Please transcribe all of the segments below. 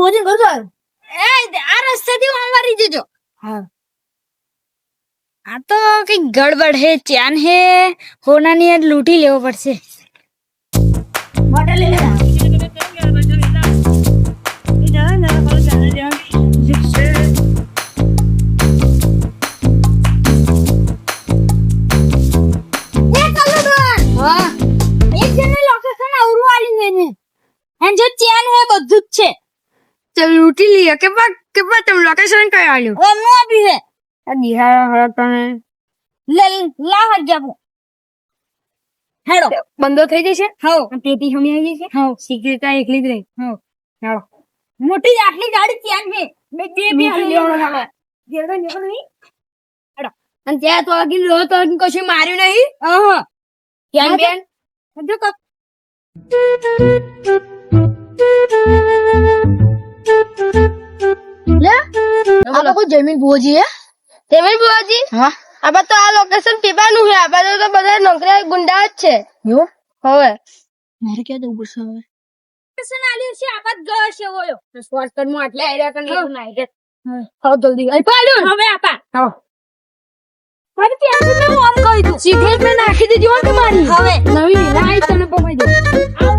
ભોજન કરજો એ આ રસ્તેથી આમ વારી જજો. હા. આ તો કઈ ગડબડ હે ચાન હે. હોનાની યાર લૂંટી લેવો પડશે. મોટા લઈ લેવા એ કલ્લુડન હા. એક જણને લોકેશન આવરું આલી દે ને એન. જો ચાન હે બધું જ છે. ચલ લૂંટી લઈએ કે બા કે બા તમે લોકેશન કઈ આલ્યું એમનું આપી છે આ નિહાળ હળ તને લે લા હટ જાપો હેડો બંધો થઈ જશે હવ પેટી હમી આવી જશે હવ સિક્રેટ એકલી જ રહી હવ ચાલો મોટી જ આટલી ગાડી ચાન હે બે બે બે લૂંટી લેવાનો હવે. જેડો જેડો નહીં અને ત્યાં તો આગળ રહ્યો તો કશું માર્યું નહીં અહ ત્યાં બેન જો કપ જમીન ભોજી હે? જમીન ભોજી હા. આપણે તો આ લોકેશન પીવાનું છે. આપણે તો બધા નોકરી ગુંડા જ છે. જો હવે. મારે ક્યાં જવું પડશે હવે? લોકેશન આલ્યું છે. આબાદ ગયો છે ઓયો. શોર્ટકટમાં આટલે એરિયા કને હા. નાઈ હા. હવે જલ્દી. આઈ પાડ્યું હવે આપા. હા મારે ત્યાં સુધી હું આમ કહી દઉં. સિગરેટ મેં નાખી દીધી હોય મારી. હવે. નવી લાઈટ તને પમાઈ દે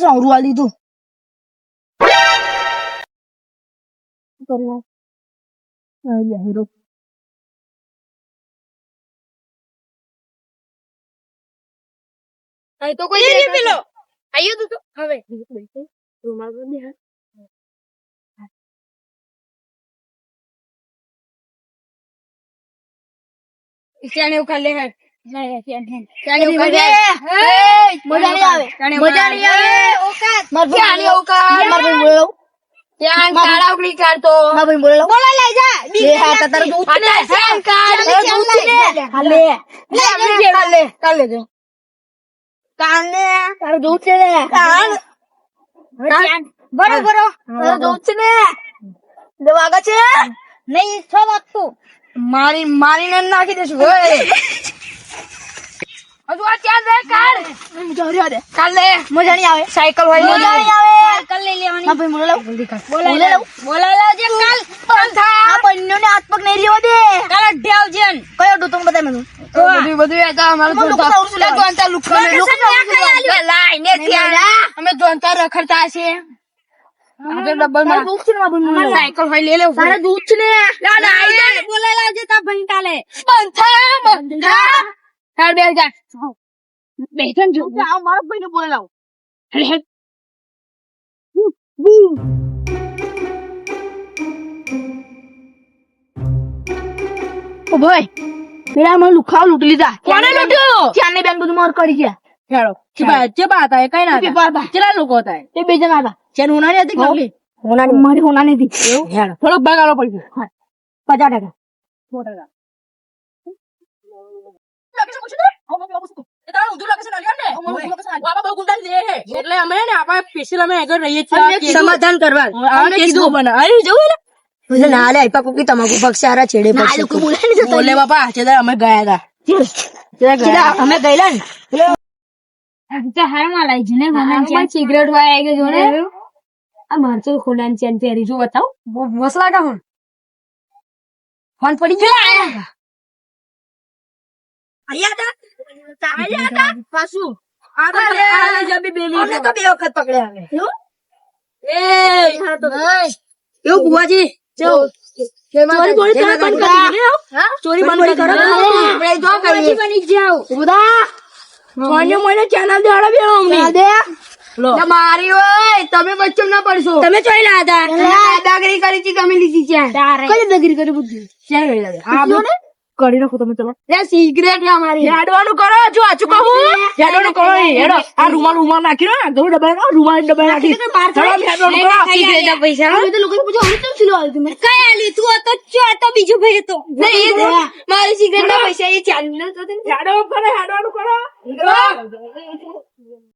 તો પેલા આ લીધું તો કોઈ પેલો આયો તું તો હવે રૂમાલ પર. ચાણે એવું ખાલી હેડ ચાણે એવું ખાલી હેડ. મજા નહીં આવે. મજા નહીં આવે. ચાણે એવું કર. ત્યાં કાળા ઉકળી કાઢતો. બોલા લઈ જા. બે હાથ તારે દૂધ છે ને. છે? નહીં છો મારી મારીને નાખી દેશું હજુ આ ક્યાં જાય? કાલ? કાલ લે. મજા નહીં આવે. સાયકલ હોય. મજા નહીં આવે. સાયકલ લઈ લેવાની. હા ભાઈ બોલો જલ્દી કાલ બોલાઈ લાવ. બોલાઈ લાવજે કાલ. પંથા આ બંનેને હાથ પગ નહીં લેવા દે. કાલ અઢે આવજે કયો ડો તમે બતાય મને બધું આ અમારું લાઈને ત્યાં અમે જોનતા રખડતા છે આપણે ડબલમાં દૂધ છે ને બાબુ સાયકલ હોય લે લે તારે દૂધ છે ને. લા ના આઈ જા બોલાઈ તા ભાઈ કાલે. બંધા ચાલ બે જા બેસન જો આ મારા ભાઈને બોલે લાવ ઓ ભાઈ પેલા મને લુખાવ લૂંટી લીધા. કોને લૂટ્યો? ચાને બેન બધું મોર કરી ગયા. હેડો હતા એ કઈ ના હતા? કેટલા લોકો હતા તે બે જણા હતા. ચેન હોનાની હતી કે હોનાની મારી હોનાની હતી. હેડો. થોડોક ભાગ આલો પડશે પચાસ ટકા. સો ટકા. Location પૂછ્યું તે? હવે મને પૂછ્યું. એ તારું ઊંધું location આલ્યું ને? ઓ, આમાં બહુ ગુંડા લે હે. એટલે અમે ને આપણે special અમે આગળ રહીએ છીએ. સમાધાન કરવા. આ કેસ બને. અરે જવું ને? ના લે આઈપા કોકી તમાકુ પક્ષારા છેડે પછી બોલે બાપા છેલ્લે અમે ગયા હતા. અમે ગયેલા ને? હારમાં લાઈ સિગરેટ વાય આવી ગયો ને આ મારતો ખોલાની ચેન પહેરી જો બતાવ. મસલા લાગે હું. ફોન પડી ગયો. હતા હતા પાછું તો બે વખત પકડ્યા એવું ચોરી તમે બંધ કરી ચોરી બંધ કરી દીધી. આપણે જો કરીએ બની જાવ બધા સોનિયા મોને ચેનલ દે બે અમને. મારી હોય તમે બચ્ચો ના પડશો તમે ચોઈ લા હતા દાદાગીરી કરી છે તમે લીધી છે તારે દાદાગીરી કરી બુદ્ધિ? આ બધું કરી નાખો તમે ચલો. એ સિગરેટ છે અમારી. હેડવાનું કરો જો આચું હું. હેડવાનું કરો હેડો. આ રૂમાલ રૂમાલ નાખી ને થોડું ડબ્બા રૂમાલ ડબ્બા નાખી. ચલો હેડવાનું કરો. સિગરેટ પૈસા અમે તો લોકો પૂછો હવે કેમ સિલો આલી તમે? કઈ આલી? તું તો ચો તો બીજો ભાઈ હતો. મારી સિગરેટ ના પૈસા એ ચાલી ન તો હેડો કરો. હેડવાનું કરો